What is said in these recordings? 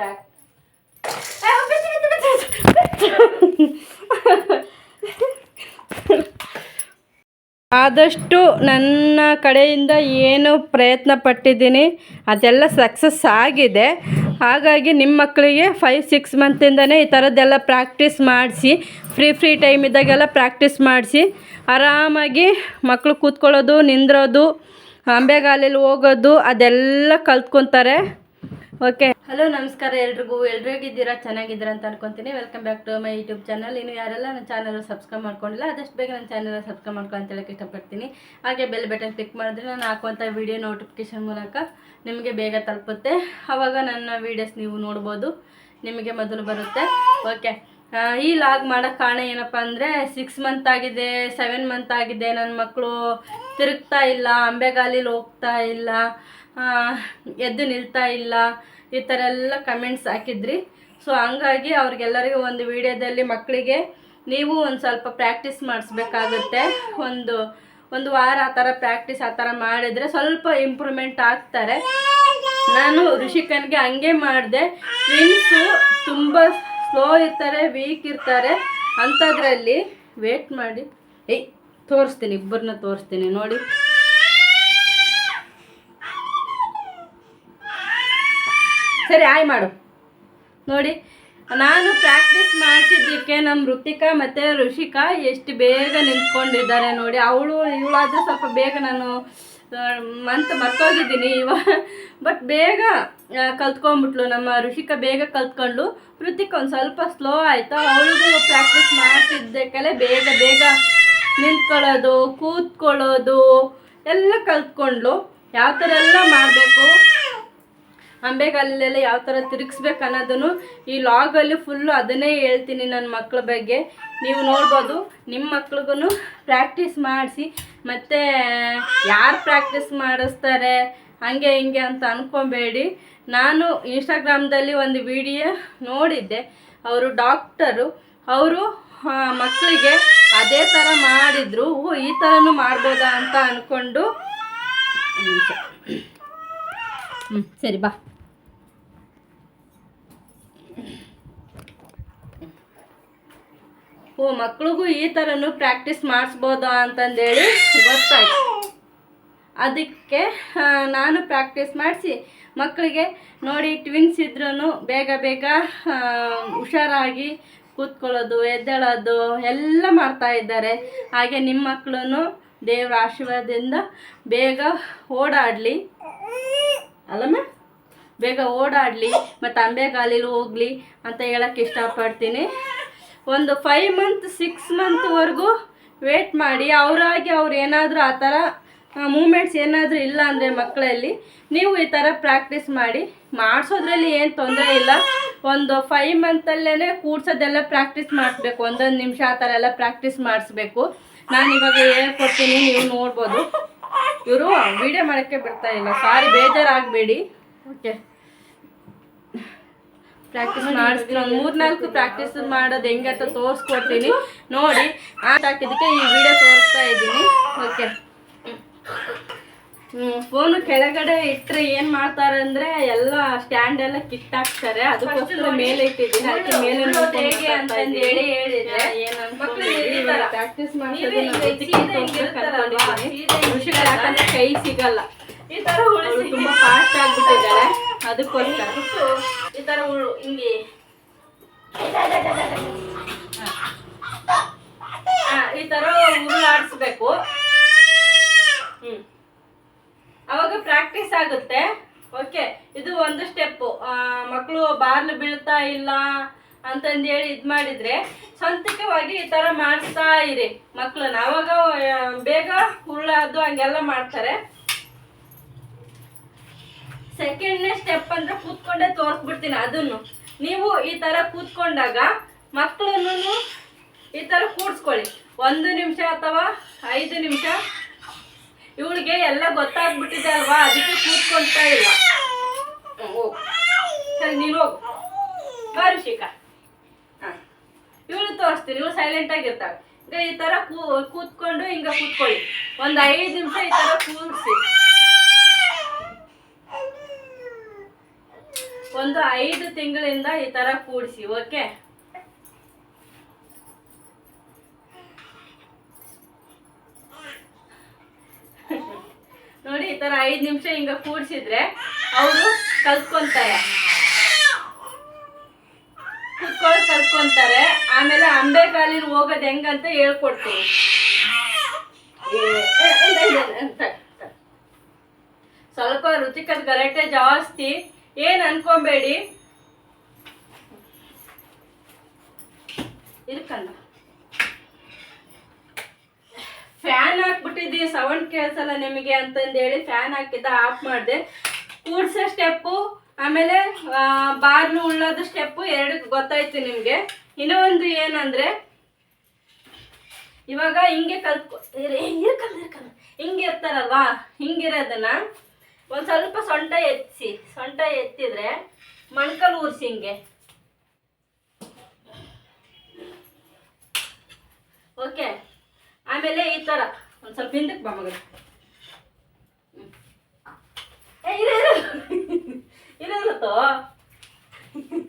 ಪ್ರಾಕ್ ಆದಷ್ಟು ನನ್ನ ಕಡೆಯಿಂದ ಏನು ಪ್ರಯತ್ನ ಪಟ್ಟಿದ್ದೀನಿ, ಅದೆಲ್ಲ ಸಕ್ಸಸ್ ಆಗಿದೆ. ಹಾಗಾಗಿ ನಿಮ್ಮ ಮಕ್ಕಳಿಗೆ ಫೈವ್ ಸಿಕ್ಸ್ ಮಂತಿಂದನೇ ಈ ಥರದ್ದೆಲ್ಲ ಪ್ರಾಕ್ಟೀಸ್ ಮಾಡಿಸಿ ಫ್ರೀ ಫ್ರೀ ಟೈಮ್ ಇದ್ದಾಗೆಲ್ಲ ಪ್ರಾಕ್ಟೀಸ್ ಮಾಡಿಸಿ, ಆರಾಮಾಗಿ ಮಕ್ಕಳು ಕೂತ್ಕೊಳ್ಳೋದು, ನಿಂದ್ರೋದು ಅಂಬೆಗಾಲಲ್ಲಿ ಹೋಗೋದು, ಅದೆಲ್ಲ ಕಲ್ತ್ಕೊತಾರೆ. ಓಕೆ ಹಲೋ ನಮಸ್ಕಾರ ಎಲ್ರಿಗೂ. ಎಲ್ರು ಹೇಗಿದ್ದೀರಾ? ಚೆನ್ನಾಗಿದ್ದೀರಾ ಅಂತ ಅನ್ಕೊಂತೀನಿ. Welcome back to my YouTube channel ಇನ್ನು ಯಾರೆಲ್ಲ ನನ್ನ ಚಾನಲ್ ಸಬ್ಸ್ಕ್ರೈಬ್ ಮಾಡ್ಕೊಂಡಿಲ್ಲ, ಆದಷ್ಟು ಬೇಗ ನನ್ನ ಚಾನಲ್ ಸಬ್ಸ್ಕ್ರೈಬ್ ಮಾಡ್ಕೊಂಡು ಅಂತ ಹೇಳಕ್ಕೆ ಇಷ್ಟಪಡ್ತೀನಿ. ಹಾಗೆ ಬೆಲ್ ಬಟನ್ ಕ್ಲಿಕ್ ಮಾಡಿದ್ರೆ ನಾನು ಹಾಕುವಂಥ ವೀಡಿಯೋ ನೋಟಿಫಿಕೇಶನ್ ಮೂಲಕ ನಿಮಗೆ ಬೇಗ ತಲುಪುತ್ತೆ. ಆವಾಗ ನನ್ನ ವೀಡಿಯೋಸ್ ನೀವು ನೋಡ್ಬೋದು. ನಿಮಗೆ ಮೊದಲು ಬರುತ್ತೆ. ಓಕೆ ಈ ಲಾಗ್ ಮಾಡೋಕ್ಕೆ ಕಾರಣ ಏನಪ್ಪ ಅಂದರೆ ಸಿಕ್ಸ್ ಮಂತ್ ಆಗಿದೆ ಸೆವೆನ್ ಮಂತ್ ಆಗಿದೆ ನನ್ನ ಮಕ್ಕಳು ತಿರುಗ್ತಾ ಇಲ್ಲ, ಅಂಬೆಗಾಲಿಲಿ ಹೋಗ್ತಾ ಇಲ್ಲ ಎದ್ದು ನಿಲ್ತಾ ಇಲ್ಲ ಈ ಥರ ಎಲ್ಲ ಕಮೆಂಟ್ಸ್ ಹಾಕಿದ್ರಿ. ಸೊ ಹಂಗಾಗಿ ಅವ್ರಿಗೆಲ್ಲರಿಗೂ ಒಂದು ವಿಡಿಯೋದಲ್ಲಿ ಮಕ್ಕಳಿಗೆ ನೀವು ಒಂದು ಸ್ವಲ್ಪ ಪ್ರಾಕ್ಟೀಸ್ ಮಾಡಿಸ್ಬೇಕಾಗುತ್ತೆ. ಒಂದು ಒಂದು ವಾರ ಆ ಥರ ಪ್ರಾಕ್ಟೀಸ್ ಆ ಥರ ಮಾಡಿದರೆ ಸ್ವಲ್ಪ ಇಂಪ್ರೂವ್ಮೆಂಟ್ ಆಗ್ತಾರೆ. ನಾನು ಋಷಿಕನ್ಗೆ ಹಂಗೆ ಮಾಡಿದೆ. ಟ್ವಿನ್ಸು ತುಂಬ ಸ್ಲೋ ಇರ್ತಾರೆ ವೀಕ್ ಇರ್ತಾರೆ. ಅಂಥದ್ರಲ್ಲಿ ವೇಟ್ ಮಾಡಿ. ಏಯ್, ತೋರಿಸ್ತೀನಿ ಇಬ್ಬರನ್ನ ತೋರಿಸ್ತೀನಿ ನೋಡಿ. ಸರಿ, ಆಯ್ ಮಾಡು. ನೋಡಿ, ನಾನು ಪ್ರಾಕ್ಟೀಸ್ ಮಾಡಿಸಿದ್ದಕ್ಕೆ ನಮ್ಮ ಋತಿಕಾ ಮತ್ತು ಋಷಿಕಾ ಎಷ್ಟು ಬೇಗ ನಿಂತ್ಕೊಂಡಿದ್ದಾರೆ ನೋಡಿ. ಅವಳು, ಇವಳಾದರೂ ಸ್ವಲ್ಪ ಬೇಗ ನಾನು ಮಂತ್ ಮರ್ತೋಗಿದ್ದೀನಿ ಇವ ಬಟ್ ಬೇಗ ಕಲ್ತ್ಕೊಂಡ್ಬಿಟ್ಲು. ನಮ್ಮ ಋಷಿಕಾ ಬೇಗ ಕಲ್ತ್ಕೊಂಡ್ಲು ಋತಿಕ್ ಒಂದು ಸ್ವಲ್ಪ ಸ್ಲೋ ಆಯಿತು. ಅವಳಿಗೂ ಪ್ರಾಕ್ಟೀಸ್ ಮಾಡ್ತಿದ್ದಕ್ಕೆಲ್ಲ ಬೇಗ ಬೇಗ ನಿಂತ್ಕೊಳ್ಳೋದು, ಕೂತ್ಕೊಳ್ಳೋದು ಎಲ್ಲ ಕಲ್ತ್ಕೊಂಡ್ಲು ಯಾವ ಥರ ಎಲ್ಲ ಮಾಡಬೇಕು? ಅಂಬೆಗಾಲಲ್ಲೆಲ್ಲ ಯಾವ ಥರ ತಿರುಗಿಸ್ಬೇಕು ಅನ್ನೋದನ್ನು ಈ ಲಾಗಲ್ಲಿ ಫುಲ್ಲು ಅದನ್ನೇ ಹೇಳ್ತೀನಿ ನನ್ನ ಮಕ್ಕಳ ಬಗ್ಗೆ. ನೀವು ನೋಡ್ಬೋದು ನಿಮ್ಮ ಮಕ್ಳಿಗೂ ಪ್ರಾಕ್ಟೀಸ್ ಮಾಡಿಸಿ, ಮತ್ತು ಯಾರು ಪ್ರಾಕ್ಟೀಸ್ ಮಾಡಿಸ್ತಾರೆ, ಹಂಗೆ ಹಿಂಗೆ ಅಂತ ಅಂದ್ಕೊಬೇಡಿ ನಾನು ಇನ್ಸ್ಟಾಗ್ರಾಮ್ದಲ್ಲಿ ಒಂದು ವಿಡಿಯೋ ನೋಡಿದ್ದೆ, ಅವರು ಡಾಕ್ಟರು ಅವರು ಮಕ್ಕಳಿಗೆ ಅದೇ ಥರ ಮಾಡಿದ್ರು, ಓ, ಈ ಥರನೂ ಮಾಡ್ಬೋದಾ ಅಂತ ಅಂದ್ಕೊಂಡು ಹ್ಞೂ ಸರಿ, ಬಾ. ಮಕ್ಳಿಗೂ ಈ ಥರನೂ ಪ್ರಾಕ್ಟೀಸ್ ಮಾಡಿಸ್ಬೋದಾ ಅಂತಂದೇಳಿ ಗೊತ್ತಾಯ್ತು. ಅದಕ್ಕೆ ನಾನು ಪ್ರಾಕ್ಟೀಸ್ ಮಾಡಿಸಿ ಮಕ್ಕಳಿಗೆ ನೋಡಿ ಟ್ವಿನ್ಸ್ ಇದ್ರೂ ಬೇಗ ಬೇಗ ಹುಷಾರಾಗಿ ಕೂತ್ಕೊಳ್ಳೋದು, ಎದ್ದೇಳೋದು ಎಲ್ಲ ಮಾಡ್ತಾ ಇದ್ದಾರೆ. ಹಾಗೆ ನಿಮ್ಮ ಮಕ್ಕಳೂ ದೇವರ ಆಶೀರ್ವಾದದಿಂದ ಬೇಗ ಓಡಾಡಲಿ. ಅಲ್ಲಮ್ಮ? ಬೇಗ ಓಡಾಡಲಿ, ಮತ್ತು ಅಂಬೆಗಾಲಿಲಿ ಹೋಗಲಿ ಅಂತ ಹೇಳಕ್ಕೆ ಇಷ್ಟಪಡ್ತೀನಿ. ಒಂದು ಫೈವ್ ಮಂತ್ ಸಿಕ್ಸ್ ಮಂತ್ವರೆಗೂ ವೇಟ್ ಮಾಡಿ. ಅವರಾಗಿ ಅವ್ರು ಏನಾದರೂ ಆ ಥರ ಮೂಮೆಂಟ್ಸ್ ಏನಾದರೂ ಇಲ್ಲ ಅಂದರೆ ಮಕ್ಕಳಲ್ಲಿ, ನೀವು ಈ ಥರ ಪ್ರಾಕ್ಟೀಸ್ ಮಾಡಿ. ಮಾಡಿಸೋದ್ರಲ್ಲಿ ಏನು ತೊಂದರೆ ಇಲ್ಲ. ಒಂದು ಫೈವ್ ಮಂತಲ್ಲೇ ಕೂಡ್ಸೋದೆಲ್ಲ ಪ್ರಾಕ್ಟೀಸ್ ಮಾಡಿಸ್ಬೇಕು. ಒಂದೊಂದು ನಿಮಿಷ ಆ ಥರ ಎಲ್ಲ ಪ್ರಾಕ್ಟೀಸ್ ಮಾಡಿಸ್ಬೇಕು. ನಾನು ಇವಾಗ ಹೇಳ್ಕೊಡ್ತೀನಿ, ನೀವು ನೋಡ್ಬೋದು. ಇವರು ವಿಡಿಯೋ ಮಾಡೋಕ್ಕೆ ಬಿಡ್ತಾ ಇಲ್ಲ. ಸಾರಿ ಬೇಜಾರಾಗಬೇಡಿ. ಓಕೆ ಪ್ರಾಕ್ಟೀಸ್ ಮಾಡಿಸ್ತೀನಿ. ಒಂದು ಮೂರ್ನಾಲ್ಕು ಪ್ರಾಕ್ಟೀಸ್ ಮಾಡೋದು ಹೆಂಗೆ ಅಂತ ತೋರಿಸ್ಕೊಡ್ತೀನಿ. ನೋಡಿ ಆಟ ಹಾಕಿದ್ದಕ್ಕೆ ಈ ವಿಡಿಯೋ ತೋರಿಸ್ತಾ ಇದ್ದೀನಿ. ಓಕೆ ಫೋನು ಕೆಳಗಡೆ ಇಟ್ಟರೆ ಏನು ಮಾಡ್ತಾರೆ ಅಂದರೆ ಎಲ್ಲ ಸ್ಟ್ಯಾಂಡ್ ಎಲ್ಲ ಕಿತ್ತಾಕ್ತಾರೆ. ಅದಕ್ಕೋಸ್ಕರ ಮೇಲೆ ಇಟ್ಟಿದ್ದೀನಿ ಅದಕ್ಕೆ ಮೇಲೆ ಹೇಗೆ ಅಂತಂದು ಹೇಳಿ ಹೇಳಿದ್ರೆ. ಏನು ಪ್ರಾಕ್ಟೀಸ್ ಮಾಡಿಸೋದು ಯಾಕಂದ್ರೆ ಕೈ ಸಿಗಲ್ಲ. ಈ ತರ ತುಂಬಾ ಫಾಸ್ಟ್ ಆಗ್ಬಿಟ್ಟಿದ್ದಾಳೆ ಅದಕ್ಕೋಸ್ಕರ. ಈ ತರ ಉಳ್ಳು ಹಿಂಗೆ. ಈ ತರ ಉರುಳಾಡಿಸ್ಬೇಕು. ಹ್ಮ್. ಅವಾಗ ಪ್ರಾಕ್ಟೀಸ್ ಆಗುತ್ತೆ. ಓಕೆ ಇದು ಒಂದು ಸ್ಟೆಪ್ಪು ಮಕ್ಕಳು ಬಾರ್ಲು ಬೀಳ್ತಾ ಇಲ್ಲ ಅಂತಂದು ಹೇಳಿ ಇದು ಮಾಡಿದರೆ ಸ್ವಂತಿಕವಾಗಿ ಈ ಥರ ಮಾಡಿಸ್ತಾ ಇರಿ ಮಕ್ಕಳನ್ನ ಅವಾಗ ಬೇಗ ಉರುಳೋದು ಹಂಗೆಲ್ಲ ಮಾಡ್ತಾರೆ. ಸೆಕೆಂಡ್ನೇ ಸ್ಟೆಪ್ ಅಂದ್ರೆ ಕೂತ್ಕೊಂಡೇ ತೋರಿಸ್ಬಿಡ್ತೀನಿ ಅದನ್ನು. ನೀವು ಈ ತರ ಕೂತ್ಕೊಂಡಾಗ ಮಕ್ಕಳನ್ನು ಈ ತರ ಕೂಡ್ಸ್ಕೊಳ್ಳಿ. ಒಂದು ನಿಮಿಷ ಅಥವಾ ಐದು ನಿಮಿಷ. ಇವಳಿಗೆ ಎಲ್ಲ ಗೊತ್ತಾಗ್ಬಿಟ್ಟಿದೆ ಅಲ್ವಾ? ಅದಕ್ಕೆ ಕೂತ್ಕೊಳ್ತಾ ಇಲ್ಲ. ಸರಿ, ನೀನು ಹೋಗು. ಬಾರು ಹಾಂ. ಇವಳು ತೋರಿಸ್ತೀನಿ, ಇವಳು ಸೈಲೆಂಟ್ ಆಗಿರ್ತಾಳೆ. ಈಗ ಈ ಕೂ, ಕೂತ್ಕೊಂಡು ಹಿಂಗ ಕೂತ್ಕೊಳ್ಳಿ. ಒಂದು ಐದು ನಿಮಿಷ ಈ ತರ ಕೂರಿಸಿ. ಒಂದು ಐದು ತಿಂಗಳಿಂದ ಈ ತರ ಕೂಡಿಸಿ ಓಕೆ ನೋಡಿ ಈ ತರ ಐದು ನಿಮಿಷ ಹಿಂಗ ಕೂಡಿಸಿದ್ರೆ ಅವರು ಕಲ್ತ್ಕೊಂತಾರೆ ಕುತ್ಕೊಳ್ಳೋದು ಕಲ್ತ್ಕೊಂತಾರೆ ಆಮೇಲೆ ಅಂಬೆಗಾಲಿನ ಹೋಗೋದು ಹೆಂಗಂತ ಹೇಳ್ಕೊಡ್ತೀವಿ. ಸ್ವಲ್ಪ ರುಚಿಕದ ಗರಟೆ ಜಾಸ್ತಿ ಏನ್ ಅನ್ಕೊಬೇಡಿ? ಇರ್ಕಲ್ಲ. ಫ್ಯಾನ್ ಹಾಕ್ಬಿಟ್ಟಿದ್ದೀವಿ ಸೌಂಡ್ ಕೇಳಿಸಲ್ಲ ನಿಮಗೆ ಅಂತಂದೇಳಿ ಫ್ಯಾನ್ ಹಾಕಿದ್ದ ಆಫ್ ಮಾಡಿದೆ. ಕೂಡ್ಸೋ ಸ್ಟೆಪ್ಪು ಆಮೇಲೆ ಬಾರ್ನು ಉಳ್ಳೋದು ಸ್ಟೆಪ್ಪು ಎರಡು ಗೊತ್ತಾಯ್ತು ನಿಮಗೆ. ಇನ್ನೂ ಒಂದು ಏನಂದರೆ, ಇವಾಗ ಹಿಂಗೆ ಕಲ್ತ್ಕೊ ಇರ್ಕಲ್ಲ ಇರ್ಕಲ್ಲ. ಹಿಂಗೆ ಇರ್ತಾರಲ್ವಾ? ಹಿಂಗಿರೋದನ್ನ ಒಂದು ಸ್ವಲ್ಪ ಸೊಂಟ ಎತ್ತಿಸಿ ಸೊಂಟ ಎತ್ತಿದ್ರೆ ಮಣ್ಕಲ್ ಊರ್ಸಿ ಹಿಂಗೆ. ಓಕೆ, ಆಮೇಲೆ ಈ ಥರ ಒಂದು ಸ್ವಲ್ಪ ಹಿಂದಕ್ಕೆ ಬಾ ಮಗ ಏ, ಇರು ಇರು. ಇರುತ್ತೋ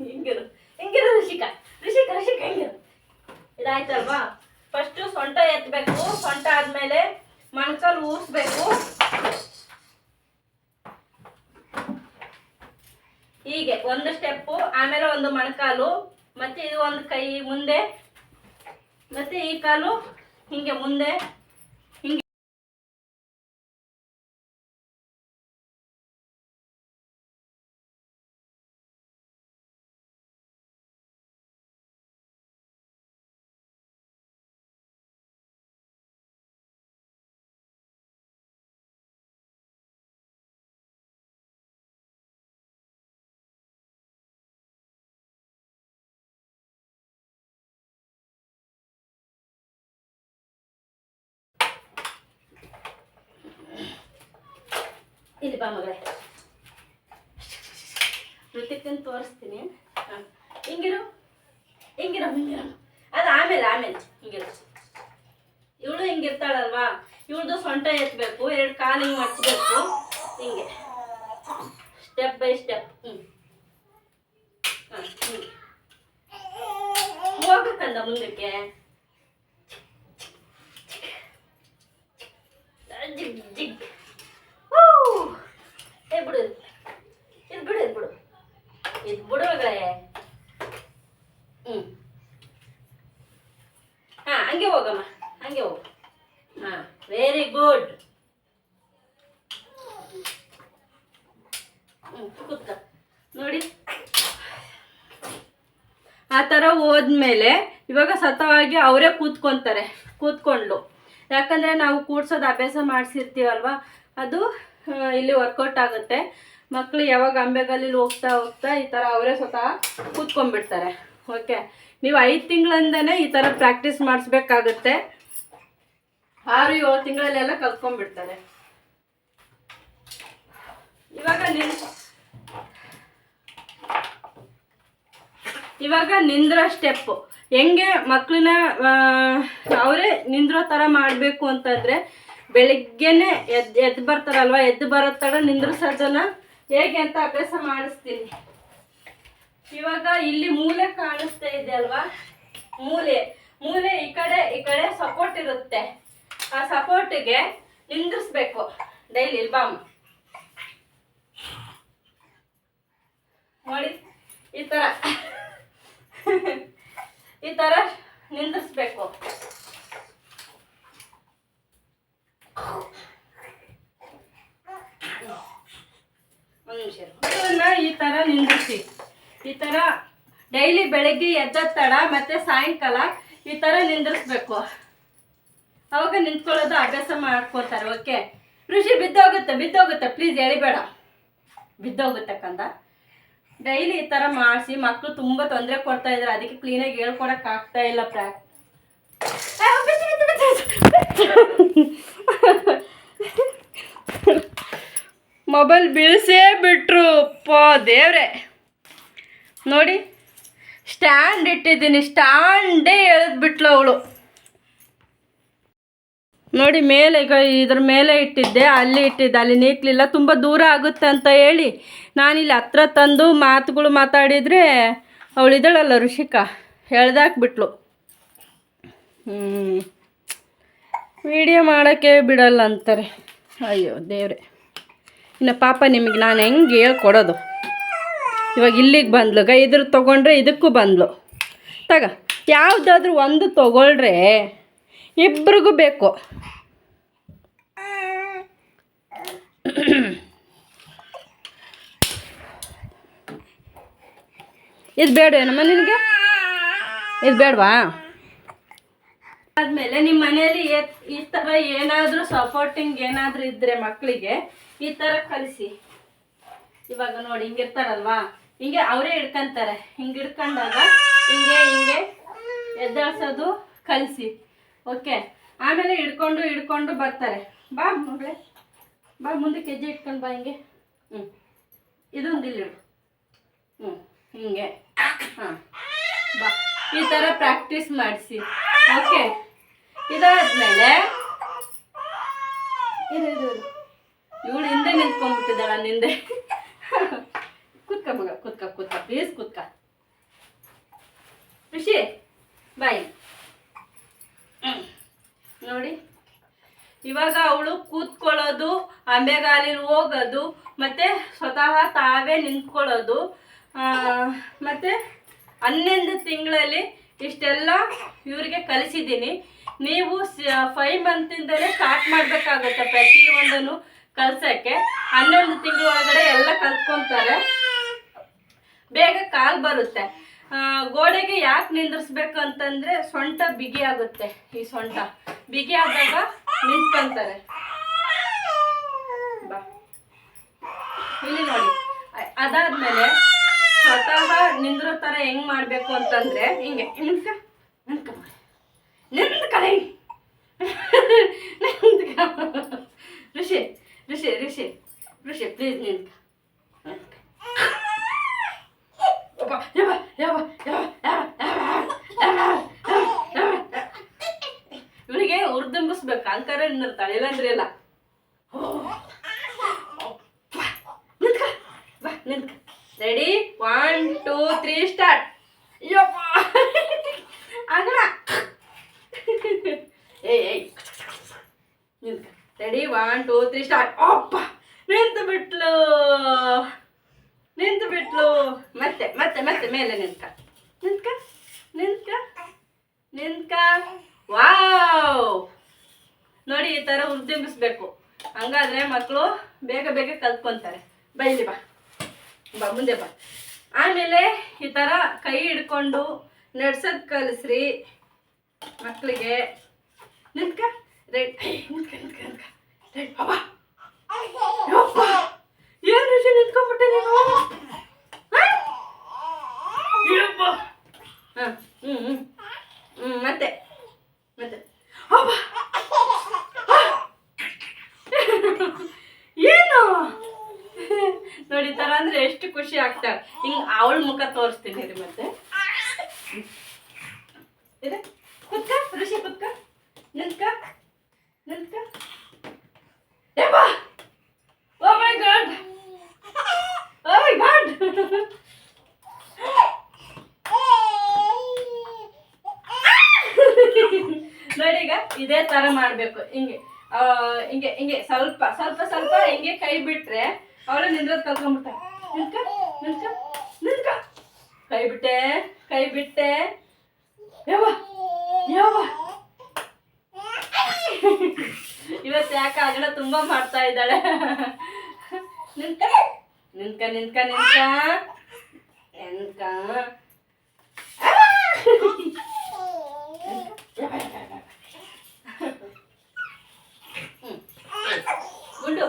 ಹಿಂಗಿರು ಹಿಂಗಿರು, ಋಷಿಕ. ಋಷಿಕ ಋಷಿಕ, ಹಿಂಗಿರು. ಇದಾಯ್ತಲ್ವಾ? ಫಸ್ಟು ಸೊಂಟ ಎತ್ತಬೇಕು ಸೊಂಟ ಆದಮೇಲೆ ಮೊಣಕಾಲು ಊರಿಸ್ಬೇಕು. ಹೀಗೆ ಒಂದು ಸ್ಟೆಪ್ಪು ಆಮೇಲೆ ಒಂದು ಮೊಣಕಾಲು, ಮತ್ತೆ ಇದು ಒಂದು ಕೈ ಮುಂದೆ, ಮತ್ತೆ ಈ ಕಾಲು ಹಿಂಗೆ ಮುಂದೆ. ಇಲ್ಲಿ ಬಾ ಮಗಳೇ. ಅಂತ ತೋರಿಸ್ತೀನಿ. ಹಿಂಗಿರು. ಹಿಂಗಿರು ಹಿಂಗಿರು. ಅದು ಆಮೇಲೆ ಆಮೇಲೆ. ಹಿಂಗಿರು. ಇವಳು ಹಿಂಗಿರ್ತಾಳಲ್ವಾ? ಇವಳದು ಸೊಂಟ ಎತ್ತಬೇಕು ಎರಡು ಕಾಲು ಹಿಂಗೆ ಮಡ್ಚಬೇಕು ಹಿಂಗೆ. ಸ್ಟೆಪ್ ಬೈ ಸ್ಟೆಪ್ ಹ್ಞೂ ಹಾಂ ಹಿಂಗೆ ಹೋಗಕ್ಕಂದ ಮುಂದಕ್ಕೆ? ಜಿಗ್ ಜಿಗ್. ಏ ಬಿಡು. ಇದು. ಇದು ಬಿಡು ಇದು ಬಿಡು. ಇದು ಬಿಡು ಮಗಳೇ. ಹ್ಞೂ ಹಾಂ, ಹಂಗೆ ಹೋಗಮ್ಮ. ಹಂಗೆ ಹೋಗು. ಹಾಂ ವೆರಿ ಗುಡ್ ಹ್ಞೂ ನೋಡಿ. ಆ ಥರ ಹೋದ್ಮೇಲೆ ಇವಾಗ ಸತವಾಗಿ ಅವರೇ ಕೂತ್ಕೊಂತಾರೆ ಕೂತ್ಕೊಂಡು ಯಾಕಂದರೆ ನಾವು ಕೂಡ್ಸೋದು ಅಭ್ಯಾಸ ಮಾಡಿಸಿರ್ತೀವಲ್ವ? ಅದು ಇಲ್ಲಿ ವರ್ಕೌಟ್ ಆಗುತ್ತೆ. ಮಕ್ಕಳು ಯಾವಾಗ ಅಂಬೆಗಲ್ಲಿ ಹೋಗ್ತಾ ಹೋಗ್ತಾ ಈ ಥರ ಅವರೇ ಸ್ವತಃ ಕೂತ್ಕೊಂಡ್ಬಿಡ್ತಾರೆ. ಓಕೆ ನೀವು ಐದು ತಿಂಗಳಿಂದನೇ ಈ ಥರ ಪ್ರಾಕ್ಟೀಸ್ ಮಾಡಿಸ್ಬೇಕಾಗುತ್ತೆ. ಆರು, ಏಳು ತಿಂಗಳಲ್ಲೆಲ್ಲ ಕಲ್ತ್ಕೊಂಡ್ಬಿಡ್ತಾರೆ. ಇವಾಗ ನಿಲ್ ಇವಾಗ ನಿಂದ್ರೋ ಸ್ಟೆಪ್ಪು ಹೆಂಗೆ ಮಕ್ಕಳನ್ನ ಅವರೇ ನಿಂದ್ರೋ ಥರ ಮಾಡಬೇಕು ಅಂತಂದರೆ ಬೆಳಿಗ್ಗೆನೆ ಎದ್ದು ಎದ್ದು ಬರ್ತಾರಲ್ವ? ಎದ್ದು ಬರೋ ಥರ ಜನ. ಹೇಗೆ ಅಂತ ಅಭ್ಯಾಸ ಮಾಡಿಸ್ತೀನಿ. ಇವಾಗ ಇಲ್ಲಿ ಮೂಲೆ ಕಾಣಿಸ್ತಾ ಇದೆ ಅಲ್ವಾ? ಮೂಲೆ. ಮೂಲೆ ಈ ಕಡೆ ಈ ಕಡೆ ಸಪೋರ್ಟ್ ಇರುತ್ತೆ. ಆ ಸಪೋರ್ಟಿಗೆ ನಿಂದ್ರಿಸ್ಬೇಕು. ಡೈಲಿ ಬಾಮ್ ನೋಡಿ, ಈ ಥರ ಈ ಥರ ನಿಂದಿಸ್ಬೇಕು ಒಂದು ನಿಮಿಷ ಇರು. ಇದನ್ನ ಈ ಥರ ನಿಂದಿಸಿ ಈ ಥರ ಡೈಲಿ ಬೆಳಗ್ಗೆ ಎದ್ದ ತಡ ಮತ್ತೆ ಸಾಯಂಕಾಲ ಈ ಥರ ನಿಂದಿರಿಸ್ಬೇಕು. ಅವಾಗ ನಿಂತ್ಕೊಳ್ಳೋದು ಅಭ್ಯಾಸ ಮಾಡ್ಕೊತಾರೆ ಓಕೆ ಋಷಿ ಬಿದ್ದೋಗುತ್ತೆ ಬಿದ್ದೋಗುತ್ತೆ ಪ್ಲೀಸ್ ಎಳಿಬೇಡ. ಬಿದ್ದೋಗುತ್ತೆ ಕಂದ. ಡೈಲಿ ಈ ಥರ ಮಾಡಿಸಿ ಮಕ್ಕಳು ತುಂಬ ತೊಂದರೆ ಕೊಡ್ತಾ ಇದ್ದಾರೆ ಅದಕ್ಕೆ ಕ್ಲೀನಾಗಿ ಹೇಳ್ಕೊಡಕ್ಕೆ ಆಗ್ತಾ ಇಲ್ಲ ಪ್ರಾಕ್. ಮೊಬೈಲ್ ಬೀಳಿಸೇ ಬಿಟ್ರು. ಪೋ ದೇವ್ರೆ. ನೋಡಿ ಸ್ಟ್ಯಾಂಡ್ ಇಟ್ಟಿದ್ದೀನಿ ಸ್ಟ್ಯಾಂಡೇ ಎಳೆದ್ಬಿಟ್ಲು ಅವಳು. ನೋಡಿ ಮೇಲೆ ಈಗ ಇದ್ರ ಮೇಲೆ ಇಟ್ಟಿದ್ದೆ, ಅಲ್ಲಿ ಇಟ್ಟಿದ್ದೆ, ಅಲ್ಲಿ ನೀಕ್ಲಿಲ್ಲ, ತುಂಬ ದೂರ ಆಗುತ್ತೆ ಅಂತ ಹೇಳಿ ನಾನಿಲ್ಲಿ ಹತ್ರ ತಂದು ಮಾತುಗಳು ಮಾತಾಡಿದರೆ ಅವಳಿದ್ದಾಳಲ್ಲ ಋಷಿಕಾ ಹೇಳ್ದಾಕ್ಬಿಟ್ಲು ಹ್ಞೂ ವಿಡಿಯೋ ಮಾಡೋಕ್ಕೆ ಬಿಡಲ್ಲ ಅಂತಾರೆ. ಅಯ್ಯೋ ದೇವ್ರೆ. ಇನ್ನು ಪಾಪ ನಿಮಗೆ ನಾನು ಹೆಂಗೆ ಹೇಳ್ಕೊಡೋದು? ಇವಾಗ ಇಲ್ಲಿಗೆ ಬಂದ್ಲು ಗ, ಇದ್ರ ತೊಗೊಂಡ್ರೆ ಇದಕ್ಕೂ ಬಂದ್ಲು. ತಗ, ಯಾವುದಾದ್ರೂ ಒಂದು ತೊಗೊಳ್ರೆ ಇಬ್ರಿಗೂ ಬೇಕು. ಇದು ಬೇಡ ಏನಮ್ಮ ನಿನಗೆ? ಇದು ಬೇಡವಾ? ಆದಮೇಲೆ ನಿಮ್ಮ ಮನೆಯಲ್ಲಿ ಈ ತರ ಏನಾದರೂ ಸಪೋರ್ಟಿಂಗ್ ಏನಾದರೂ ಇದ್ದರೆ ಮಕ್ಕಳಿಗೆ ಈ ತರ ಕಲಿಸಿ ಇವಾಗ ನೋಡಿ ಹಿಂಗಿರ್ತಾರಲ್ವಾ ಹಿಂಗೆ ಅವರೇ ಹಿಡ್ಕೊಂತಾರೆ. ಹಿಂಗೆ ಹಿಡ್ಕೊಂಡಾಗ ಹಿಂಗೆ ಹಿಂಗೆ ಎದ್ದಾಡ್ಸೋದು ಕಲಿಸಿ. ಓಕೆ ಆಮೇಲೆ ಹಿಡ್ಕೊಂಡು ಹಿಡ್ಕೊಂಡು ಬರ್ತಾರೆ. ಬಾ ಮಗಳೇ. ಬಾ, ಮುಂದಕ್ಕೆ ಹೆಜ್ಜೆ ಇಟ್ಕೊಂಡು ಬಾ ಹಿಂಗೆ. ಹ್ಞೂ ಇದೊಂದು ಇಲ್ಲಿ ಹ್ಞೂ ಹಿಂಗೆ. ಹಾಂ. ಬಾ. ಈ ಥರ ಪ್ರಾಕ್ಟೀಸ್ ಮಾಡಿಸಿ. ಓಕೆ ಇದಾದ್ಮೇಲೆ ಇದು ಇದು ಇದು. ಇವಳು ಹಿಂದೆ ನಿಂತ್ಕೊಂಡ್ಬಿಟ್ಟಿದ್ದಾಳ ನಿಂದೆ. ಕುತ್ಕ ಮಗ, ಕುತ್ಕ ಕುತ್ಕ. ಪ್ಲೀಸ್ ಕುತ್ಕ. ಖುಷಿ ಬಾಯ್. ನೋಡಿ. ಇವಾಗ ಅವಳು ಕೂತ್ಕೊಳ್ಳೋದು ಅಂಬೆಗಾಲಿನ ಹೋಗೋದು, ಮತ್ತೆ ಸ್ವತಃ ತಾವೇ ನಿಂತ್ಕೊಳ್ಳೋದು. ಮತ್ತೆ ಹನ್ನೊಂದು ತಿಂಗಳಲ್ಲಿ ಇಷ್ಟೆಲ್ಲ ಇವರಿಗೆ ಕಲಿಸಿದ್ದೀನಿ. ನೀವು ಫೈವ್ ಮಂತಿಂದಲೇ ಸ್ಟಾರ್ಟ್ ಮಾಡಬೇಕಾಗುತ್ತೆ ಪ್ರತಿಯೊಂದನ್ನು ಕಲ್ಸೋಕ್ಕೆ. ಹನ್ನೊಂದು ತಿಂಗಳೊಳಗಡೆ ಎಲ್ಲ ಕಲ್ತ್ಕೊತಾರೆ. ಬೇಗ ಕಾಲು ಬರುತ್ತೆ. ಗೋಡೆಗೆ ಯಾಕೆ ನಿಂದ್ರಿಸ್ಬೇಕು ಅಂತಂದ್ರೆ ಸೊಂಟ ಬಿಗಿ ಆಗುತ್ತೆ. ಈ ಸೊಂಟ ಬಿಗಿ ಆದಾಗ ನಿಂತ್ಕೊಂತಾರೆ. ಇಲ್ಲಿ ನೋಡಿ. ಅದಾದ ಅದಾದ್ಮೇಲೆ ಸ್ವತಃ ನಿಂದ್ರೋ ಥರ ಹೆಂಗ್ ಮಾಡಬೇಕು ಅಂತಂದರೆ, ಹಿಂಗೆ ನಿಂತ್ಕ. ನಿಂತ್ಕ ನಿಂತ್ಕಡೆ ನಿಂತ್ಕ. ಋಷಿ ಋಷಿ ಋಷಿ ಋಷಿ ಪ್ಲೀಸ್ ನಿಂತ ಇವನಿಗೆ ಉರ್ದುಂಬಿಸ್ಬೇಕು ಅಂಕಾರ ನಿಂದಿರ್ತಾಳೆ ಇಲ್ಲಾಂದ್ರೆ ಇಲ್ಲ. ನಿಂತ್ಕ. ಬಾ, ನಿಂತ್ಕ. Ready one two three start Ayyappa ಆಗಣ ಏಯ್ ಏಯ್. ನಿಂತ ready one two three start ಅಪ್ಪ. ನಿಂತು ಬಿಟ್ಲು. ನಿಂತು ಬಿಟ್ಲು. ಮತ್ತೆ ಮತ್ತೆ ಮತ್ತೆ ಮೇಲೆ ನಿಂತ್ಕ. ನಿಂತ್ಕ ನಿಂತ್ಕ ನಿಂತ್ಕ. ವಾವ್ ನೋಡಿ ಈ ಥರ ಉರ್ದಿಂಬಿಸ್ಬೇಕು ಹಂಗಾದ್ರೆ ಮಕ್ಕಳು ಬೇಗ ಬೇಗ ಕಲ್ತ್ಕೊಂತಾರೆ. ಬೈಲಿ ಬಾ. ಬಾ, ಮುಂದೆ ಬಾ. ಆಮೇಲೆ ಈ ಥರ ಕೈ ಹಿಡ್ಕೊಂಡು ನಡ್ಸೋದು ಕಲಿಸ್ರಿ ಮಕ್ಕಳಿಗೆ ನಿಂತ್ಕ. ರೆಡ್ ನಿಂತ್ಕ ನಿಂತ್ಕ ನಿಂತ್ಕ. ರೆಡ್ ಬಾಬಾ ಏನು ಋಷಿ ನಿಂತ್ಕೊಂಡ್ಬಿಟ್ಟೆ ನೀನು? ಹ? ಹ್ಞೂ ಹ್ಞೂ ಹ್ಞೂ ಮತ್ತೆ. ಮತ್ತೆ. ಏನು ನೋಡಿ, ಈ ಥರ ಅಂದ್ರೆ ಎಷ್ಟು ಖುಷಿ ಆಗ್ತಾರ ಹಿಂಗೆ ಅವಳ ಮುಖ ತೋರಿಸ್ತೀನಿ ರೀ ಮತ್ತೆ. ಕುತ್ಕ, ಋಷಿ ಕುತ್ಕ. ನಿಂತ್ಕ ನಿಂತ್ಕ ಓ ಇದೇ ತರ ಮಾಡ್ಬೇಕು. ಹಿಂಗೆ ಹಿಂಗೆ ಹಿಂಗೆ ಸ್ವಲ್ಪ ಸ್ವಲ್ಪ ಸ್ವಲ್ಪ ಹಿಂಗೆ ಕೈ ಬಿಟ್ರೆ ಅವಳು ನಿಂದ್ರದ್ ನಿಂತ್ಕ ಕೈ ಬಿಟ್ಟೆ ಕೈ ಬಿಟ್ಟೆ. ಯವ್ವ ಇವತ್ತು ಯಾಕೆ ಆಗಣ ತುಂಬಾ ಮಾಡ್ತಾ ಇದ್ದಾಳೆ? ನಿಂತ್ಕ ನಿಂತ್ಕ ನಿಂತ್ಕ ನಿಂತ್ಕ. ನಿಂತ್ಕ ಗುಂಡು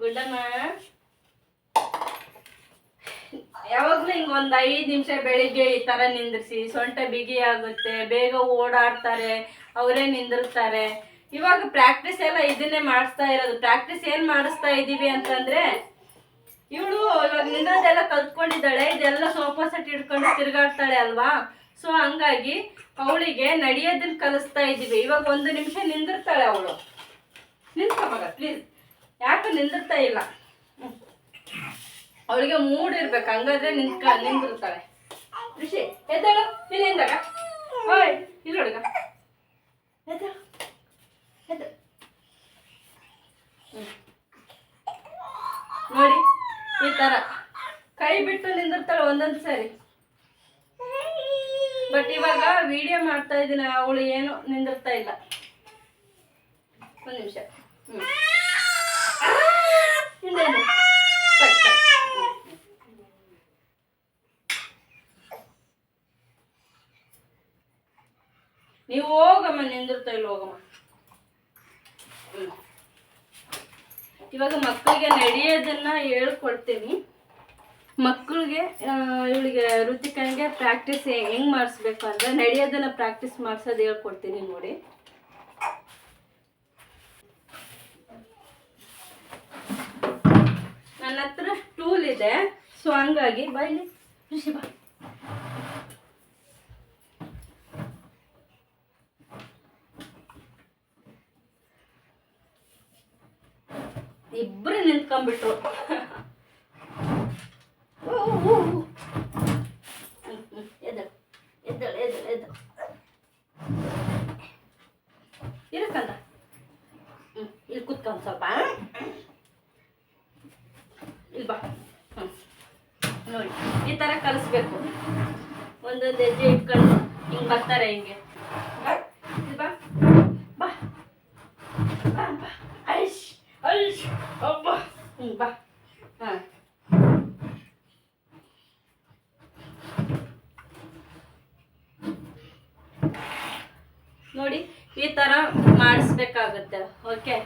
ಗುಂಡಮ್ಮ ಯಾವಾಗಲೂ ಹಿಂಗೆ ಒಂದು ಐದು ನಿಮಿಷ ಬೆಳಿಗ್ಗೆ ಈ ಥರ ನಿಂದ್ರಿಸಿ, ಸೊಂಟ ಬಿಗಿ ಆಗುತ್ತೆ, ಬೇಗ ಓಡಾಡ್ತಾರೆ, ಅವರೇ ನಿಂದಿರ್ತಾರೆ. ಇವಾಗ ಪ್ರಾಕ್ಟೀಸ್ ಎಲ್ಲ ಇದನ್ನೇ ಮಾಡಿಸ್ತಾ ಇರೋದು. ಪ್ರಾಕ್ಟೀಸ್ ಏನು ಮಾಡಿಸ್ತಾ ಇದ್ದೀವಿ ಅಂತಂದ್ರೆ, ಇವಳು ಇವಾಗ ನಿಂದ್ರದೆಲ್ಲ ಕಲ್ತ್ಕೊಂಡಿದ್ದಾಳೆ, ಇದೆಲ್ಲ ಸೋಫಾ ಸೆಟ್ ಹಿಡ್ಕೊಂಡು ತಿರುಗಾಡ್ತಾಳೆ ಅಲ್ವಾ? ಸೊ ಹಂಗಾಗಿ ಅವಳಿಗೆ ನಡೆಯೋದನ್ನ ಕಲಿಸ್ತಾ ಇದ್ದೀವಿ ಇವಾಗ ಒಂದು ನಿಮಿಷ ನಿಂದಿರ್ತಾಳೆ ಅವಳು. ನಿಂತ್ಕೊ ಮಗ ಪ್ಲೀಸ್ ಯಾಕೆ ನಿಂದಿರ್ತಾ ಇಲ್ಲ. ಅವಳಿಗೆ ಮೂಡ್ ಇರ್ಬೇಕು, ಹಂಗಾದ್ರೆ ನಿಂತ್ಕ ನಿಂದಿರ್ತಾಳೆ ಋಷಿ, ಎದ್ದಳು ಇಲ್ಲಿಂದಾಗ ಓಯ್, ಇಲ್ಲಿ ಹುಡುಗ ಎದ್ದ ಎದ್ದು ನೋಡಿ, ಈ ತರ. ಕೈ ಬಿಟ್ಟು ನಿಂದಿರ್ತಾಳೆ ಒಂದೊಂದು ಸರಿ. ಬಟ್ ಇವಾಗ ವಿಡಿಯೋ ಮಾಡ್ತಾ ಇದ್ದೀನಿ, ಅವಳು ಏನು ನಿಂದಿರ್ತಾ ಇಲ್ಲ. ಒಂದು ನಿಮಿಷ. ಹ್ಞೂ ನೀವು ಹೋಗಮ್ಮ ನಿಂದಿರ್ತಾ ಇಲ್ಲ ಹೋಗಮ್ಮ. ಇವಾಗ ಮಕ್ಕಳಿಗೆ ನಡೆಯೋದನ್ನ ಹೇಳ್ಕೊಡ್ತೀನಿ. ಮಕ್ಕಳಿಗೆ ಇವಳಿಗೆ ಋತಿಕನಿಗೆ ಪ್ರಾಕ್ಟೀಸ್ ಹೆಂಗ್ ಮಾಡಿಸ್ಬೇಕು ಅಂದ್ರೆ ನಡೆಯೋದನ್ನ ಪ್ರಾಕ್ಟೀಸ್ ಮಾಡಿಸೋದು ಹೇಳ್ಕೊಡ್ತೀನಿ ನೋಡಿ. ನನ್ನ ಹತ್ರ ಟೂಲ್ ಇದೆ. ಸೊ ಹಂಗಾಗಿ ಬೈಲಿ ಋಷಿ ಬಾ. ಇಬ್ರು ನಿಂತ್ಕೊಂಡ್ಬಿಟ್ರು. ಎದ್ದಳು ಎದ್ದಳು ಎದ್ದಳು ಎದ್ದಳು ಇರಕ್ಕಂದ ಹ್ಞೂ ಇಲ್ಲಿ ಕುತ್ಕೊಂಡು ಸ್ವಲ್ಪ ಇಲ್ಲಿ ಬಾ. ಹ್ಞೂ ನೋಡಿ, ಈ ಥರ ಕಲಿಸ್ಬೇಕು. ಒಂದೊಂದು ಹೆಜ್ಜೆ ಇಟ್ಕೊಂಡು ಹಿಂಗೆ ಬರ್ತಾರೆ ಹಿಂಗೆ ಬಾ ಇಲ್ಲಿ ಬಾ ಬಾ ಬಾ ಬಾ ಐಶ್ ಐಶ್ ಅಬ್ಬ ಹ್ಞೂ ಬಾ. ಹಾಂ. ನೋಡಿ ಈ ತರ ಮಾಡಿಸ್ಬೇಕಾಗತ್ತೆ. ಓಕೆ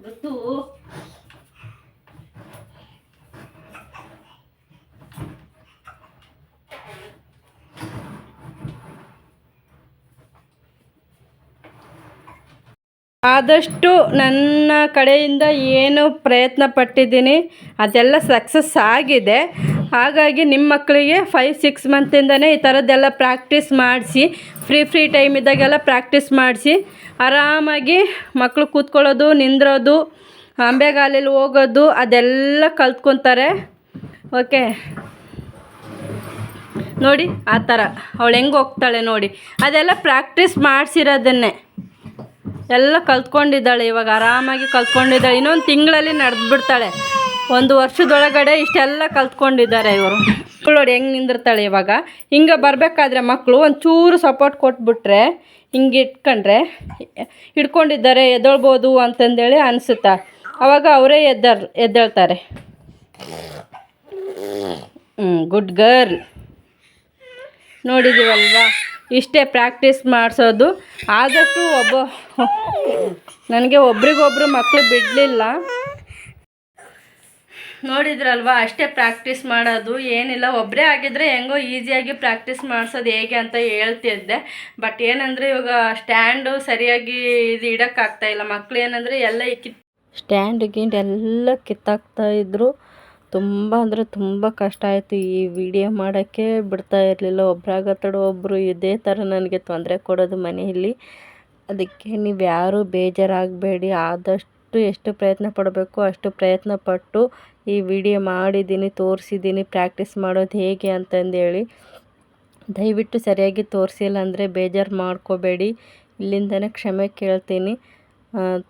ಋತು ಆದಷ್ಟು ನನ್ನ ಕಡೆಯಿಂದ ಏನು ಪ್ರಯತ್ನ ಪಟ್ಟಿದ್ದೀನಿ ಅದೆಲ್ಲ ಸಕ್ಸಸ್ ಆಗಿದೆ. ಹಾಗಾಗಿ ನಿಮ್ಮ ಮಕ್ಕಳಿಗೆ ಫೈವ್ ಸಿಕ್ಸ್ ಮಂತಿಂದನೇ ಈ ಥರದ್ದೆಲ್ಲ ಪ್ರಾಕ್ಟೀಸ್ ಮಾಡಿಸಿ ಫ್ರೀ ಫ್ರೀ ಟೈಮ್ ಇದ್ದಾಗೆಲ್ಲ ಪ್ರಾಕ್ಟೀಸ್ ಮಾಡಿಸಿ, ಆರಾಮಾಗಿ ಮಕ್ಕಳು ಕೂತ್ಕೊಳ್ಳೋದು, ನಿಂದ್ರೋದು ಅಂಬೆಗಾಲಲ್ಲಿ ಹೋಗೋದು, ಅದೆಲ್ಲ ಕಲ್ತ್ಕೊತಾರೆ. ಓಕೆ ನೋಡಿ, ಆ ಥರ. ಅವಳು ಹೆಂಗೆ ಹೋಗ್ತಾಳೆ ನೋಡಿ. ಅದೆಲ್ಲ ಪ್ರಾಕ್ಟೀಸ್ ಮಾಡಿಸಿರೋದನ್ನೇ. ಎಲ್ಲ ಕಲ್ತ್ಕೊಂಡಿದ್ದಾಳೆ, ಇವಾಗ ಆರಾಮಾಗಿ ಕಲ್ತ್ಕೊಂಡಿದ್ದಾಳೆ. ಇನ್ನೊಂದು ತಿಂಗಳಲ್ಲಿ ನಡೆದು ಬಿಡ್ತಾಳೆ ಒಂದು ವರ್ಷದೊಳಗಡೆ ಇಷ್ಟೆಲ್ಲ ಕಲ್ತ್ಕೊಂಡಿದ್ದಾರೆ ಇವರು. ಮಕ್ಕಳು ನೋಡಿ ಹೆಂಗೆ ನಿಂದಿರ್ತಾಳೆ ಇವಾಗ. ಹಿಂಗೆ ಬರಬೇಕಾದ್ರೆ ಮಕ್ಕಳು ಒಂಚೂರು ಸಪೋರ್ಟ್ ಕೊಟ್ಬಿಟ್ರೆ, ಹಿಂಗೆ ಇಟ್ಕೊಂಡ್ರೆ, ಹಿಡ್ಕೊಂಡಿದ್ದಾರೆ, ಎದ್ದೊಳ್ಬೋದು ಅಂತಂದೇಳಿ ಅನಿಸುತ್ತಾ. ಅವಾಗ ಅವರೇ ಎದ್ದರ್ ಎದ್ದೇಳ್ತಾರೆ. ಹ್ಞೂ ಗುಡ್ ಗರ್ಲ್ ನೋಡಿದ್ದೀವಲ್ವಾ ಇಷ್ಟೇ ಪ್ರಾಕ್ಟೀಸ್ ಮಾಡಿಸೋದು. ಆದಷ್ಟು ಒಬ್ಬ ನನಗೆ ಒಬ್ರಿಗೊಬ್ರು ಮಕ್ಕಳು ಬಿಡಲಿಲ್ಲ. ನೋಡಿದ್ರಲ್ವಾ, ಅಷ್ಟೇ ಪ್ರಾಕ್ಟೀಸ್ ಮಾಡೋದು ಏನಿಲ್ಲ. ಒಬ್ಬರೇ ಆಗಿದ್ರೆ ಹೆಂಗೋ ಈಸಿಯಾಗಿ ಪ್ರಾಕ್ಟೀಸ್ ಮಾಡಿಸೋದು ಹೇಗೆ ಅಂತ ಹೇಳ್ತಿದ್ದೆ. ಬಟ್ ಏನಂದರೆ ಇವಾಗ ಸ್ಟ್ಯಾಂಡು ಸರಿಯಾಗಿ ಇದು ಇಡೋಕ್ಕಾಗ್ತಾಯಿಲ್ಲ ಮಕ್ಳು ಏನಂದರೆ ಎಲ್ಲ ಕಿತ್ ಸ್ಟ್ಯಾಂಡ್ ಗಿಂಡ್ ಎಲ್ಲ ಕಿತ್ತಾಕ್ತಾ ಇದ್ರು. ತುಂಬ ಅಂದರೆ ತುಂಬ ಕಷ್ಟ ಆಯಿತು ಈ ವಿಡಿಯೋ ಮಾಡೋಕ್ಕೆ. ಬಿಡ್ತಾ ಇರಲಿಲ್ಲ ಒಬ್ರಾಗತ್ತಡ ಒಬ್ಬರು ಇದೇ ಥರ ನನಗೆ ತೊಂದರೆ ಕೊಡೋದು ಮನೆಯಲ್ಲಿ. ಅದಕ್ಕೆ ನೀವು ಯಾರೂ ಬೇಜಾರಾಗಬೇಡಿ, ಆದಷ್ಟು ಎಷ್ಟು ಪ್ರಯತ್ನ ಪಡಬೇಕು ಅಷ್ಟು ಪ್ರಯತ್ನ ಪಟ್ಟು ಈ ವಿಡಿಯೋ ಮಾಡಿದ್ದೀನಿ, ತೋರಿಸಿದ್ದೀನಿ ಪ್ರಾಕ್ಟೀಸ್ ಮಾಡೋದು ಹೇಗೆ ಅಂತಂದೇಳಿ. ದಯವಿಟ್ಟು ಸರಿಯಾಗಿ ತೋರಿಸಿಲ್ಲ ಅಂದರೆ ಬೇಜಾರು ಮಾಡ್ಕೋಬೇಡಿ. ಇಲ್ಲಿಂದನೇ ಕ್ಷಮೆ ಕೇಳ್ತೀನಿ.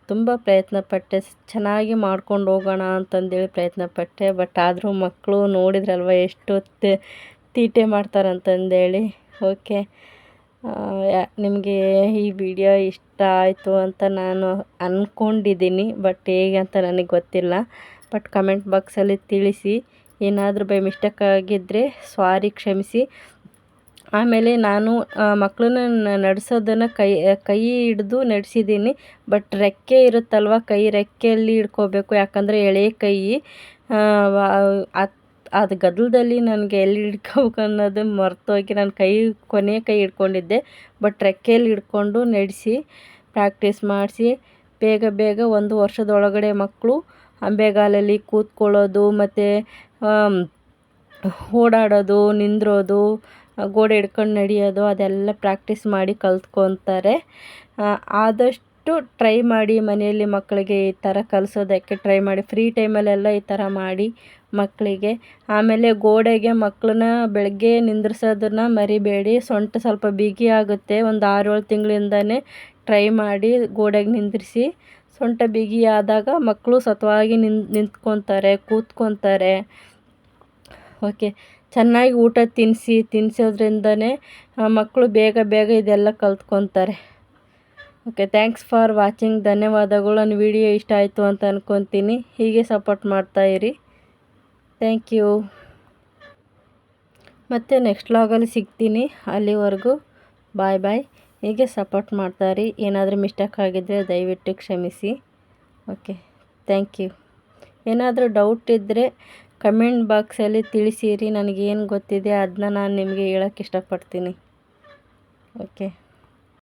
ತುಂಬ ಪ್ರಯತ್ನ ಪಟ್ಟೆ ಸ್- ಚೆನ್ನಾಗಿ ಮಾಡ್ಕೊಂಡು ಹೋಗೋಣ ಅಂತಂದೇಳಿ ಪ್ರಯತ್ನ ಪಟ್ಟೆ ಬಟ್ ಆದರೂ ಮಕ್ಕಳು ನೋಡಿದ್ರಲ್ವ ಎಷ್ಟು ತೀಟೆ ಮಾಡ್ತಾರಂತಂದೇಳಿ. ಓಕೆ. ನಿಮಗೆ ಈ ವಿಡಿಯೋ ಇಷ್ಟ ಆಯಿತು ಅಂತ ನಾನು ಅಂದ್ಕೊಂಡಿದ್ದೀನಿ ಬಟ್ ಹೇಗೆ ಅಂತ ನನಗೆ ಗೊತ್ತಿಲ್ಲ. ಬಟ್ ಕಮೆಂಟ್ ಬಾಕ್ಸಲ್ಲಿ ತಿಳಿಸಿ. ಏನಾದರೂ ಬೈ ಮಿಸ್ಟೇಕ್ ಆಗಿದ್ದರೆ ಸ್ವಾರಿ ಕ್ಷಮಿಸಿ. ಆಮೇಲೆ ನಾನು ಮಕ್ಕಳನ್ನ ನಡೆಸೋದನ್ನು ಕೈ ಕೈ ಹಿಡ್ದು ನಡೆಸಿದ್ದೀನಿ. ಬಟ್ ರೆಕ್ಕೆ ಇರುತ್ತಲ್ವ, ಕೈ ರೆಕ್ಕೆಯಲ್ಲಿ ಹಿಡ್ಕೋಬೇಕು. ಯಾಕಂದರೆ ಎಳೆ ಕೈ ಅದು ಅದು ಗದ್ದಲದಲ್ಲಿ ನನಗೆ ಎಲ್ಲಿ ಹಿಡ್ಕೋಬೇಕು ಅನ್ನೋದು ಮರೆತೋಗಿ ನಾನು ಕೈ ಕೊನೆಯ ಕೈ ಹಿಡ್ಕೊಂಡಿದ್ದೆ. ಬಟ್ ರೆಕ್ಕೆಯಲ್ಲಿ ಹಿಡ್ಕೊಂಡು ನಡೆಸಿ, ಪ್ರಾಕ್ಟೀಸ್ ಮಾಡಿಸಿ, ಬೇಗ ಬೇಗ ಒಂದು ವರ್ಷದೊಳಗಡೆ ಮಕ್ಕಳು ಅಂಬೆಗಾಲಲ್ಲಿ ಕೂತ್ಕೊಳ್ಳೋದು, ಮತ್ತು ಓಡಾಡೋದು, ನಿಂದ್ರೋದು ಗೋಡೆ ಹಿಡ್ಕೊಂಡು ನಡೆಯೋದು, ಅದೆಲ್ಲ ಪ್ರಾಕ್ಟೀಸ್ ಮಾಡಿ ಕಲ್ತ್ಕೊತಾರೆ. ಆದಷ್ಟು ಟ್ರೈ ಮಾಡಿ ಮನೆಯಲ್ಲಿ ಮಕ್ಕಳಿಗೆ ಈ ಥರ ಕಲಿಸೋದಕ್ಕೆ ಟ್ರೈ ಮಾಡಿ ಫ್ರೀ ಟೈಮಲ್ಲೆಲ್ಲ ಈ ಥರ ಮಾಡಿ ಮಕ್ಕಳಿಗೆ. ಆಮೇಲೆ ಗೋಡೆಗೆ ಮಕ್ಕಳನ್ನ ಬೆಳಗ್ಗೆ ನಿಂದ್ರಿಸೋದನ್ನ ಮರಿಬೇಡಿ, ಸೊಂಟ ಸ್ವಲ್ಪ ಬಿಗಿ ಆಗುತ್ತೆ, ಒಂದು ಆರೇಳು ತಿಂಗಳಿಂದನೇ ಟ್ರೈ ಮಾಡಿ ಗೋಡೆಗೆ ನಿಂದ್ರಿಸಿ, ಸೊಂಟ ಬಿಗಿ ಆದಾಗ ಮಕ್ಕಳು ಸತ್ವವಾಗಿ ನಿಂತ್, ನಿಂತ್ಕೊತಾರೆ, ಕೂತ್ಕೊತಾರೆ. ಓಕೆ ಚೆನ್ನಾಗಿ ಊಟ ತಿನ್ನಿಸಿ ತಿನ್ನಿಸೋದ್ರಿಂದನೇ ಮಕ್ಕಳು ಬೇಗ ಬೇಗ ಇದೆಲ್ಲ ಕಲ್ತ್ಕೊತಾರೆ. ಓಕೆ ಥ್ಯಾಂಕ್ಸ್ ಫಾರ್ ವಾಚಿಂಗ್ ಧನ್ಯವಾದಗಳು. ನನ್ನ ವಿಡಿಯೋ ಇಷ್ಟ ಆಯಿತು ಅಂತ ಅಂದ್ಕೊತೀನಿ ಹೀಗೆ ಸಪೋರ್ಟ್ ಮಾಡ್ತಾಯಿರಿ ಥ್ಯಾಂಕ್ ಯು ಮತ್ತು ನೆಕ್ಸ್ಟ್ ಲಾಗಲ್ಲಿ ಸಿಗ್ತೀನಿ ಅಲ್ಲಿವರೆಗೂ. ಬಾಯ್ ಬಾಯ್ ಹೀಗೆ ಸಪೋರ್ಟ್ ಮಾಡ್ತಾಯಿರಿ ಏನಾದರೂ ಮಿಸ್ಟೇಕ್ ಆಗಿದ್ದರೆ ದಯವಿಟ್ಟು ಕ್ಷಮಿಸಿ. ಓಕೆ ಥ್ಯಾಂಕ್ ಯು ಏನಾದರೂ ಡೌಟ್ ಇದ್ದರೆ ಕಮೆಂಟ್ ಬಾಕ್ಸಲ್ಲಿ ತಿಳಿಸಿರಿ ನನಗೇನು ಗೊತ್ತಿದೆ ಅದನ್ನ ನಾನು ನಿಮಗೆ ಹೇಳೋಕ್ಕೆ ಇಷ್ಟಪಡ್ತೀನಿ. ಓಕೆ.